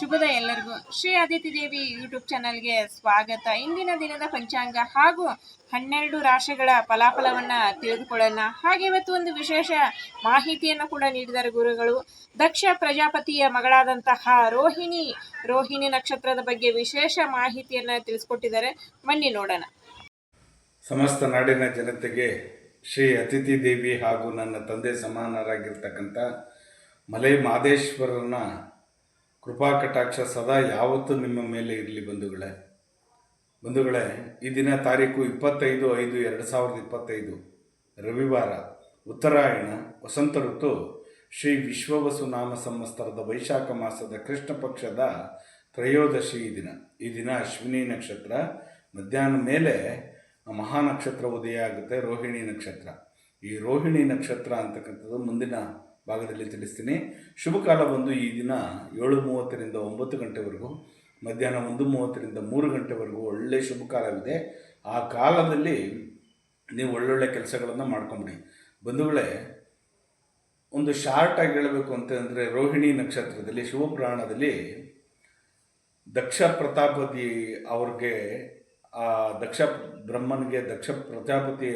ಶುಭದ ಎಲ್ಲರಿಗೂ. ಶ್ರೀ ಅದಿತಿ ದೇವಿ ಯೂಟ್ಯೂಬ್ ಚಾನಲ್ಗೆ ಸ್ವಾಗತ. ಇಂದಿನ ದಿನದ ಪಂಚಾಂಗ ಹಾಗೂ ಹನ್ನೆರಡು ರಾಶಿಗಳ ಫಲಾಫಲವನ್ನ ತಿಳಿದುಕೊಳ್ಳೋಣ. ಹಾಗೆ ಇವತ್ತು ಒಂದು ವಿಶೇಷ ಮಾಹಿತಿಯನ್ನು ಕೂಡ ನೀಡಿದ್ದಾರೆ ಗುರುಗಳು. ದಕ್ಷ ಪ್ರಜಾಪತಿಯ ಮಗಳಾದಂತಹ ರೋಹಿಣಿ ರೋಹಿಣಿ ನಕ್ಷತ್ರದ ಬಗ್ಗೆ ವಿಶೇಷ ಮಾಹಿತಿಯನ್ನ ತಿಳಿಸ್ಕೊಟ್ಟಿದ್ದಾರೆ. ಬನ್ನಿ ನೋಡೋಣ. ಸಮಸ್ತ ನಾಡಿನ ಜನತೆಗೆ ಶ್ರೀ ಅತಿಥಿ ದೇವಿ ಹಾಗೂ ನನ್ನ ತಂದೆ ಸಮಾನರಾಗಿರ್ತಕ್ಕಂಥ ಮಲೈ ಮಾದೇಶ್ವರನ ಕೃಪಾ ಕಟಾಕ್ಷ ಸದಾ ಯಾವತ್ತೂ ನಿಮ್ಮ ಮೇಲೆ ಇರಲಿ ಬಂಧುಗಳೇ. ಬಂಧುಗಳೇ, ಈ ದಿನ ತಾರೀಕು ಇಪ್ಪತ್ತೈದು ಐದು ಎರಡು ಸಾವಿರದ ಇಪ್ಪತ್ತೈದು, ರವಿವಾರ, ಉತ್ತರಾಯಣ, ವಸಂತ ಋತು, ಶ್ರೀ ವಿಶ್ವವಸು ನಾಮ ಸಂವತ್ಸರದ ವೈಶಾಖ ಮಾಸದ ಕೃಷ್ಣ ಪಕ್ಷದ ತ್ರಯೋದಶಿ ಈ ದಿನ. ಈ ದಿನ ಅಶ್ವಿನಿ ನಕ್ಷತ್ರ, ಮಧ್ಯಾಹ್ನ ಮೇಲೆ ಮಹಾನಕ್ಷತ್ರ ಉದಯ ಆಗುತ್ತೆ, ರೋಹಿಣಿ ನಕ್ಷತ್ರ. ಈ ರೋಹಿಣಿ ನಕ್ಷತ್ರ ಅಂತಕ್ಕಂಥದ್ದು ಮುಂದಿನ ಭಾಗದಲ್ಲಿ ತಿಳಿಸ್ತೀನಿ. ಶುಭ ಕಾಲ ಬಂದು ಈ ದಿನ ಏಳು ಮೂವತ್ತರಿಂದ ಒಂಬತ್ತು ಗಂಟೆವರೆಗೂ, ಮಧ್ಯಾಹ್ನ ಒಂದು ಮೂವತ್ತರಿಂದ ಮೂರು ಗಂಟೆವರೆಗೂ ಒಳ್ಳೆ ಶುಭ ಕಾಲವಿದೆ ಆ ಕಾಲದಲ್ಲಿ ನೀವು ಒಳ್ಳೊಳ್ಳೆ ಕೆಲಸಗಳನ್ನು ಮಾಡ್ಕೊಂಬಿಡಿ. ಬಂಧುಗಳೇ, ಒಂದು ಶಾರ್ಟಾಗಿ ಹೇಳಬೇಕು ಅಂತಂದರೆ ರೋಹಿಣಿ ನಕ್ಷತ್ರದಲ್ಲಿ ಶಿವಪುರಾಣದಲ್ಲಿ ದಕ್ಷ ಪ್ರತಾಪತಿ ಅವ್ರಿಗೆ, ಆ ದಕ್ಷ ಬ್ರಹ್ಮನಿಗೆ, ದಕ್ಷ ಪ್ರಜಾಪತಿ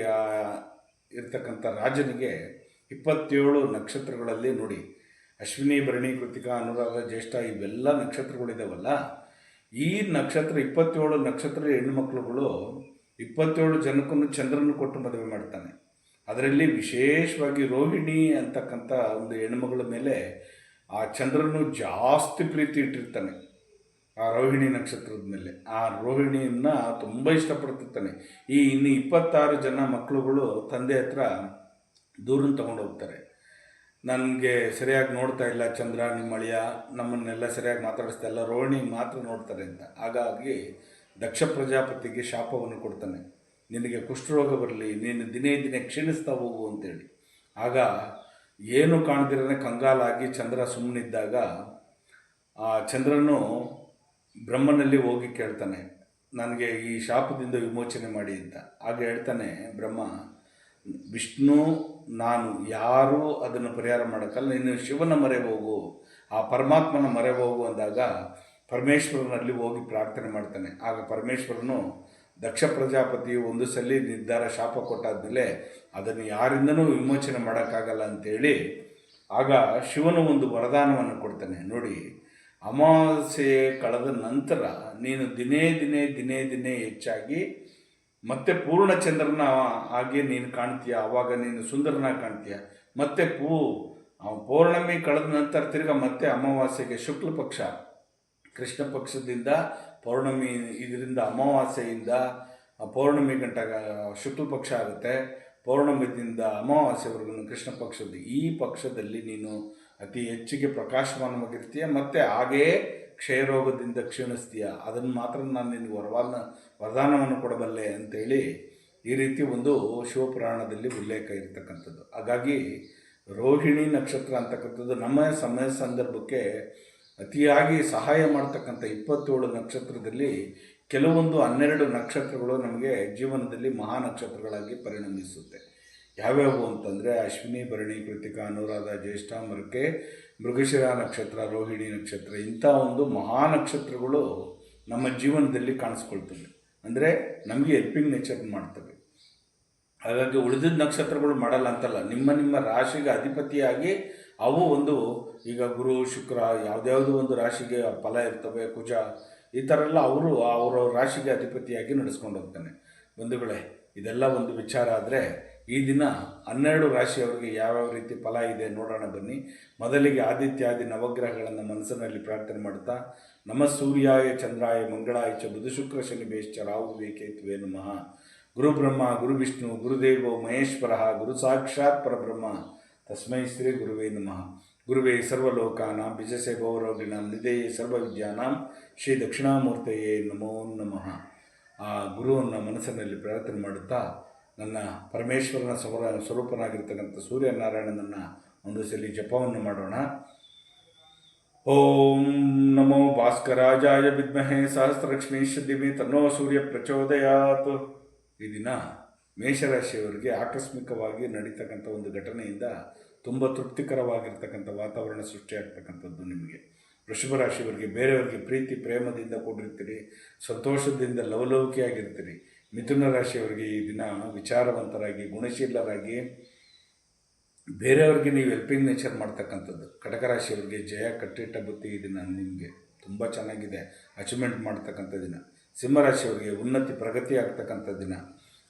ಇರ್ತಕ್ಕಂಥ ರಾಜನಿಗೆ ಇಪ್ಪತ್ತೇಳು ನಕ್ಷತ್ರಗಳಲ್ಲಿ ನೋಡಿ. ಅಶ್ವಿನಿ, ಭರಣಿ, ಕೃತಿಕಾ, ಅನುರಾಧ, ಜ್ಯೇಷ್ಠ ಇವೆಲ್ಲ ನಕ್ಷತ್ರಗಳಿದಾವಲ್ಲ. ಈ ನಕ್ಷತ್ರ, ಇಪ್ಪತ್ತೇಳು ನಕ್ಷತ್ರ ಹೆಣ್ಣುಮಕ್ಳುಗಳು ಇಪ್ಪತ್ತೇಳು ಜನಕ್ಕೂ ಚಂದ್ರನ ಕೊಟ್ಟು ಮದುವೆ ಮಾಡ್ತಾನೆ. ಅದರಲ್ಲಿ ವಿಶೇಷವಾಗಿ ರೋಹಿಣಿ ಅಂತಕ್ಕಂಥ ಒಂದು ಹೆಣ್ಮಗಳ ಮೇಲೆ ಆ ಚಂದ್ರನು ಜಾಸ್ತಿ ಪ್ರೀತಿ ಇಟ್ಟಿರ್ತಾನೆ. ಆ ರೋಹಿಣಿ ನಕ್ಷತ್ರದ ಮೇಲೆ. ಆ ರೋಹಿಣಿಯನ್ನು ತುಂಬ ಇಷ್ಟಪಡ್ತಿರ್ತಾನೆ. ಈ ಇನ್ನು ಇಪ್ಪತ್ತಾರು ಜನ ಮಕ್ಕಳುಗಳು ತಂದೆ ಹತ್ರ ದೂರನ್ನು ತೊಗೊಂಡು ಹೋಗ್ತಾರೆ. ನನಗೆ ಸರಿಯಾಗಿ ನೋಡ್ತಾ ಇಲ್ಲ ಚಂದ್ರ ನಿಮ್ಮ ಅಳಿಯ ನಮ್ಮನ್ನೆಲ್ಲ ಸರಿಯಾಗಿ ಮಾತಾಡಿಸ್ತಾ ಇಲ್ಲ, ರೋಹಿಣಿ ಮಾತ್ರ ನೋಡ್ತಾರೆ ಅಂತ. ಹಾಗಾಗಿ ದಕ್ಷ ಪ್ರಜಾಪತಿಗೆ ಶಾಪವನ್ನು ಕೊಡ್ತಾನೆ. ನಿನಗೆ ಕುಷ್ಠರೋಗ ಬರಲಿ, ನೀನು ದಿನೇ ದಿನೇ ಕ್ಷೀಣಿಸ್ತಾ ಹೋಗು ಅಂತೇಳಿ. ಆಗ ಏನು ಕಾಣದಿರನೆ ಕಂಗಾಲಾಗಿ ಚಂದ್ರ ಸುಮ್ಮನಿದ್ದಾಗ ಆ ಚಂದ್ರನು ಬ್ರಹ್ಮನಲ್ಲಿ ಹೋಗಿ ಕೇಳ್ತಾನೆ, ನನಗೆ ಈ ಶಾಪದಿಂದ ವಿಮೋಚನೆ ಮಾಡಿ ಅಂತ. ಆಗ ಹೇಳ್ತಾನೆ, ಬ್ರಹ್ಮ ವಿಷ್ಣು, ನಾನು ಯಾರೂ ಅದನ್ನು ಪರಿಹಾರ ಮಾಡೋಕ್ಕಲ್ಲ, ನೀನು ಶಿವನ ಮರೆ ಹೋಗು ಆ ಪರಮಾತ್ಮನ ಮರೆ ಹೋಗು ಅಂದಾಗ ಪರಮೇಶ್ವರನಲ್ಲಿ ಹೋಗಿ ಪ್ರಾರ್ಥನೆ ಮಾಡ್ತಾನೆ. ಆಗ ಪರಮೇಶ್ವರನು ದಕ್ಷ ಪ್ರಜಾಪತಿಯು ಒಂದು ಸಲ ನಿರ್ಧಾರ ಶಾಪ ಕೊಟ್ಟಾದ್ಮೇಲೆ ಅದನ್ನು ಯಾರಿಂದನೂ ವಿಮೋಚನೆ ಮಾಡೋಕ್ಕಾಗಲ್ಲ ಅಂತೇಳಿ ಆಗ ಶಿವನು ಒಂದು ವರದಾನವನ್ನು ಕೊಡ್ತಾನೆ. ನೋಡಿ, ಅಮಾವಾಸ್ಯೆ ಕಳೆದ ನಂತರ ನೀನು ದಿನೇ ದಿನೇ ದಿನೇ ದಿನೇ ಹೆಚ್ಚಾಗಿ ಮತ್ತೆ ಪೂರ್ಣ ಚಂದ್ರನ ಹಾಗೆ ನೀನು ಕಾಣ್ತೀಯ? ಆವಾಗ ನೀನು ಸುಂದರನಾಗಿ ಕಾಣ್ತೀಯ? ಮತ್ತೆ ಪೂ ಪೌರ್ಣಮಿ ಕಳೆದ ನಂತರ ತಿರ್ಗಾ ಮತ್ತೆ ಅಮಾವಾಸ್ಯೆಗೆ ಶುಕ್ಲ ಪಕ್ಷ. ಕೃಷ್ಣ ಪಕ್ಷದಿಂದ ಪೌರ್ಣಮಿ, ಇದರಿಂದ ಅಮಾವಾಸ್ಯೆಯಿಂದ ಪೌರ್ಣಮಿ ಗಂಟ ಶುಕ್ಲ ಪಕ್ಷ ಆಗುತ್ತೆ. ಪೌರ್ಣಮಿದಿಂದ ಅಮಾವಾಸ್ಯೆವರೆಗೂ ಕೃಷ್ಣ ಪಕ್ಷದ ಈ ಪಕ್ಷದಲ್ಲಿ ನೀನು ಅತಿ ಹೆಚ್ಚಿಗೆ ಪ್ರಕಾಶಮಾನವಾಗಿರ್ತೀಯ ಮತ್ತು ಹಾಗೆಯೇ ಕ್ಷಯರೋಗದಿಂದ ಕ್ಷೀಣಿಸ್ತೀಯ. ಅದನ್ನು ಮಾತ್ರ ನಾನು ನಿನಗೆ ವರವಾದ ವರದಾನವನ್ನು ಕೊಡಬಲ್ಲೆ ಅಂತೇಳಿ ಈ ರೀತಿ ಒಂದು ಶಿವಪುರಾಣದಲ್ಲಿ ಉಲ್ಲೇಖ ಇರತಕ್ಕಂಥದ್ದು. ಹಾಗಾಗಿ ರೋಹಿಣಿ ನಕ್ಷತ್ರ ಅಂತಕ್ಕಂಥದ್ದು ನಮ್ಮ ಸಮಯ ಸಂದರ್ಭಕ್ಕೆ ಅತಿಯಾಗಿ ಸಹಾಯ ಮಾಡ್ತಕ್ಕಂಥ ಇಪ್ಪತ್ತೇಳು ನಕ್ಷತ್ರದಲ್ಲಿ ಕೆಲವೊಂದು ಹನ್ನೆರಡು ನಕ್ಷತ್ರಗಳು ನಮಗೆ ಜೀವನದಲ್ಲಿ ಮಹಾನಕ್ಷತ್ರಗಳಾಗಿ ಪರಿಣಮಿಸುತ್ತೆ. ಯಾವ್ಯಾವು ಅಂತಂದರೆ ಅಶ್ವಿನಿ, ಭರಣಿ, ಕೃತಿಕ, ಅನುರಾಧ ಜ್ಯೇಷ್ಠ ಮರ್ಕೆ ಮೃಗಶಿರ ನಕ್ಷತ್ರ, ರೋಹಿಣಿ ನಕ್ಷತ್ರ, ಇಂಥ ಒಂದು ಮಹಾ ನಕ್ಷತ್ರಗಳು ನಮ್ಮ ಜೀವನದಲ್ಲಿ ಕಾಣಿಸ್ಕೊಳ್ತವೆ. ಅಂದರೆ ನಮಗೆ ಹೆಲ್ಪಿಂಗ್ ನೇಚರ್ ಮಾಡ್ತವೆ. ಹಾಗಾಗಿ ಉಳಿದಿದ್ದ ನಕ್ಷತ್ರಗಳು ಮಾಡಲ್ಲ ಅಂತಲ್ಲ, ನಿಮ್ಮ ನಿಮ್ಮ ರಾಶಿಗೆ ಅಧಿಪತಿಯಾಗಿ ಅವು ಒಂದು ಈಗ ಗುರು, ಶುಕ್ರ, ಯಾವುದ್ಯಾವುದೋ ಒಂದು ರಾಶಿಗೆ ಫಲ ಇರ್ತವೆ, ಕುಜ, ಈ ಥರ ಎಲ್ಲ ಅವರು ಅವರ ರಾಶಿಗೆ ಅಧಿಪತಿಯಾಗಿ ನಡೆಸ್ಕೊಂಡು ಹೋಗ್ತಾನೆ. ಬಂಧುಗಳೇ, ಇದೆಲ್ಲ ಒಂದು ವಿಚಾರ ಆದರೆ ಈ ದಿನ ಹನ್ನೆರಡು ರಾಶಿಯವರಿಗೆ ಯಾವ್ಯಾವ ರೀತಿ ಫಲ ಇದೆ ನೋಡೋಣ ಬನ್ನಿ. ಮೊದಲಿಗೆ ಆದಿತ್ಯಾದಿ ನವಗ್ರಹಗಳನ್ನು ಮನಸ್ಸಿನಲ್ಲಿ ಪ್ರಾರ್ಥನೆ ಮಾಡುತ್ತಾ ನಮ ಸೂರ್ಯಾಯ, ಚಂದ್ರಾಯ, ಮಂಗಳಾಯ ಚ ಬುಧ ಶುಕ್ರ ಶನಿ ಬೇಶ್ಚ ರಾಹು ವೇಕೇತ್ವೇ ನಮಃ. ಗುರು ಬ್ರಹ್ಮ, ಗುರು ವಿಷ್ಣು ಗುರುದೇವೋ ಮಹೇಶ್ವರ, ಗುರು ಸಾಕ್ಷಾತ್ ಪರಬ್ರಹ್ಮ. ತಸ್ಮೈ ಶ್ರೀ ಗುರುವೇ ನಮಃ. ಗುರುವೇ ಸರ್ವಲೋಕಾನ, ಬಿಜಸೆ ಗೌರವಿಣಾಂ ನಿಧೇಯೇ ಸರ್ವವಿದ್ಯಾನಾಂ, ಶ್ರೀ ದಕ್ಷಿಣಾಮೂರ್ತಯೇ ನಮೋ ನಮಃ. ಆ ಗುರುವನ್ನು ಮನಸ್ಸಿನಲ್ಲಿ ಪ್ರಾರ್ಥನೆ ಮಾಡುತ್ತಾ ನನ್ನ ಪರಮೇಶ್ವರನ ಸ್ವರ ಸ್ವರೂಪನಾಗಿರ್ತಕ್ಕಂಥ ಸೂರ್ಯನಾರಾಯಣನನ್ನು ಒಂದು ಸಲ ಜಪವನ್ನು ಮಾಡೋಣ. ಓಂ ನಮೋ ಭಾಸ್ಕರಾಜಾಯ ವಿದ್ಮಹೇ ಸಹಸ್ರಲಕ್ಷ್ಮೀಶ ದಿವಿ ತನ್ನೋ ಸೂರ್ಯ ಪ್ರಚೋದಯಾತ್. ಈ ದಿನ ಮೇಷರಾಶಿಯವರಿಗೆ ಆಕಸ್ಮಿಕವಾಗಿ ನಡೀತಕ್ಕಂಥ ಒಂದು ಘಟನೆಯಿಂದ ತುಂಬ ತೃಪ್ತಿಕರವಾಗಿರ್ತಕ್ಕಂಥ ವಾತಾವರಣ ಸೃಷ್ಟಿಯಾಗ್ತಕ್ಕಂಥದ್ದು ನಿಮಗೆ. ವೃಷಭ ರಾಶಿಯವರಿಗೆ ಬೇರೆಯವರಿಗೆ ಪ್ರೀತಿ, ಪ್ರೇಮದಿಂದ ಕೂಡಿರ್ತೀರಿ, ಸಂತೋಷದಿಂದ ಲವಲವಿಕೆಯಾಗಿರ್ತೀರಿ. ಮಿಥುನ ರಾಶಿಯವರಿಗೆ ಈ ದಿನ ವಿಚಾರವಂತರಾಗಿ, ಗುಣಶೀಲರಾಗಿ, ಬೇರೆಯವ್ರಿಗೆ ನೀವು ಹೆಲ್ಪಿಂಗ್ ನೇಚರ್ ಮಾಡ್ತಕ್ಕಂಥದ್ದು. ಕಟಕ ರಾಶಿಯವರಿಗೆ ಜಯ, ಕಟ್ಟಿಟ್ಟ ಬುತ್ತಿ ಈ ದಿನ ನಿಮಗೆ ತುಂಬ ಚೆನ್ನಾಗಿದೆ. ಅಚೀವ್ಮೆಂಟ್ ಮಾಡ್ತಕ್ಕಂಥ ದಿನ. ಸಿಂಹರಾಶಿಯವರಿಗೆ ಉನ್ನತಿ, ಪ್ರಗತಿ ಆಗ್ತಕ್ಕಂಥ ದಿನ.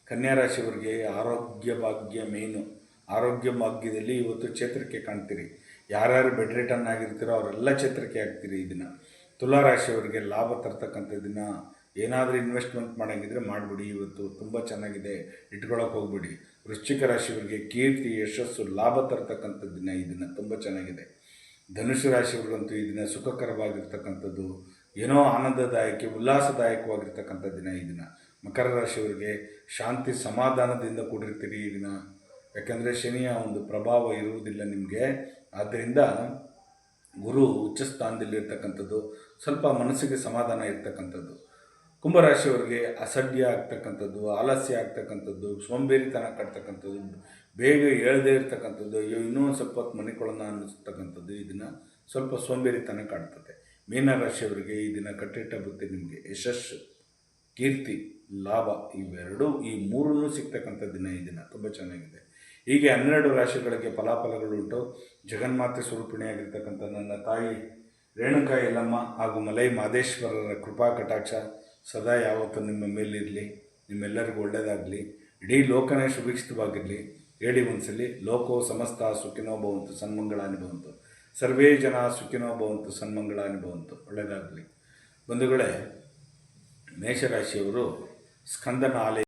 ಕನ್ಯಾ ರಾಶಿಯವರಿಗೆ ಆರೋಗ್ಯ ಭಾಗ್ಯ ಮೇನು. ಆರೋಗ್ಯ ಭಾಗ್ಯದಲ್ಲಿ ಇವತ್ತು ಚೇತರಿಕೆ ಕಾಣ್ತೀರಿ. ಯಾರ್ಯಾರು ಬೆಡ್ ರಿಟರ್ನ್ ಆಗಿರ್ತೀರೋ ಅವರೆಲ್ಲ ಚೇತರಿಕೆ ಆಗ್ತೀರಿ ಈ ದಿನ. ತುಲಾರಾಶಿಯವರಿಗೆ ಲಾಭ ತರ್ತಕ್ಕಂಥ ದಿನ. ಏನಾದರೂ ಇನ್ವೆಸ್ಟ್ಮೆಂಟ್ ಮಾಡೋಂಗಿದ್ರೆ ಮಾಡಿಬಿಡಿ. ಇವತ್ತು ತುಂಬ ಚೆನ್ನಾಗಿದೆ. ಇಟ್ಕೊಳ್ಳೋಕೆ ಹೋಗ್ಬಿಡಿ. ವೃಶ್ಚಿಕ ರಾಶಿಯವರಿಗೆ ಕೀರ್ತಿ, ಯಶಸ್ಸು, ಲಾಭ ತರ್ತಕ್ಕಂಥ ದಿನ ಈ ದಿನ ತುಂಬ ಚೆನ್ನಾಗಿದೆ. ಧನುಷ್ಯ ರಾಶಿಯವರಿಗಂತೂ ಈ ದಿನ ಸುಖಕರವಾಗಿರ್ತಕ್ಕಂಥದ್ದು, ಏನೋ ಆನಂದದಾಯಕ, ಉಲ್ಲಾಸದಾಯಕವಾಗಿರ್ತಕ್ಕಂಥ ದಿನ ಈ ದಿನ. ಮಕರ ರಾಶಿಯವರಿಗೆ ಶಾಂತಿ ಸಮಾಧಾನದಿಂದ ಕೂಡಿರ್ತೀರಿ ಈ ದಿನ. ಯಾಕಂದರೆ ಶನಿಯ ಒಂದು ಪ್ರಭಾವ ಇರುವುದಿಲ್ಲ ನಿಮಗೆ. ಆದ್ದರಿಂದ ಗುರು ಉಚ್ಚ ಸ್ಥಾನದಲ್ಲಿರ್ತಕ್ಕಂಥದ್ದು ಸ್ವಲ್ಪ ಮನಸ್ಸಿಗೆ ಸಮಾಧಾನ ಇರ್ತಕ್ಕಂಥದ್ದು. ಕುಂಭರಾಶಿಯವರಿಗೆ ಅಸಡ್ಯ ಆಗ್ತಕ್ಕಂಥದ್ದು, ಆಲಸ್ಯ ಆಗ್ತಕ್ಕಂಥದ್ದು, ಸೋಂಬೇರಿತನ ಕಟ್ತಕ್ಕಂಥದ್ದು, ಬೇಗ ಏಳದೇ ಇರ್ತಕ್ಕಂಥದ್ದು, ಅಯ್ಯೋ ಇನ್ನೂ ಒಂದು ಸ್ವಲ್ಪ ಹೊತ್ತು ಮನಿಕೊಳ್ಳೋಣ ಅನ್ನಿಸ್ತಕ್ಕಂಥದ್ದು ಈ ದಿನ ಸ್ವಲ್ಪ ಸೋಂಬೇರಿತನ ಕಾಡ್ತದೆ ಮೀನರಾಶಿಯವರಿಗೆ ಈ ದಿನ ಕಟ್ಟಿಟ್ಟ ಬುತ್ತಿ ನಿಮಗೆ ಯಶಸ್ಸು, ಕೀರ್ತಿ, ಲಾಭ ಇವೆರಡೂ ಈ ಮೂರನ್ನೂ ಸಿಗ್ತಕ್ಕಂಥ ದಿನ ಈ ದಿನ. ತುಂಬ ಚೆನ್ನಾಗಿದೆ. ಹೀಗೆ ಹನ್ನೆರಡು ರಾಶಿಗಳಿಗೆ ಫಲಾಫಲಗಳುಂಟು ಜಗನ್ಮಾತೆ ಸ್ವರೂಪಿಣಿಯಾಗಿರ್ತಕ್ಕಂಥ ನನ್ನ ತಾಯಿ ರೇಣುಕಾ ಯಲ್ಲಮ್ಮ ಹಾಗೂ ಮಲೈ ಮಾದೇಶ್ವರರ ಕೃಪಾ ಕಟಾಕ್ಷ ಸದಾ ಯಾವತ್ತೂ ನಿಮ್ಮ ಮೇಲಿರಲಿ, ನಿಮ್ಮೆಲ್ಲರಿಗೂ ಒಳ್ಳೆಯದಾಗಲಿ ಇಡೀ ಲೋಕನೇ ಸುಭಿಕ್ಷಿತವಾಗಿರಲಿ ಹೇಳಿ ಒಂದ್ಸಲಿ ಲೋಕೋ ಸಮಸ್ತ ಸುಖಿನೋ ಭವಂತು, ಸನ್ಮಂಗಳಾನಿ ಭವಂತು. ಸರ್ವೇ ಜನ ಸುಖಿನೋ ಭವಂತು, ಸನ್ಮಂಗಳಾನಿ ಭವಂತು. ಒಳ್ಳೆಯದಾಗಲಿ ಬಂಧುಗಳೇ, ಮೇಷರಾಶಿಯವರು ಸ್ಕಂದನ ಆಲಯ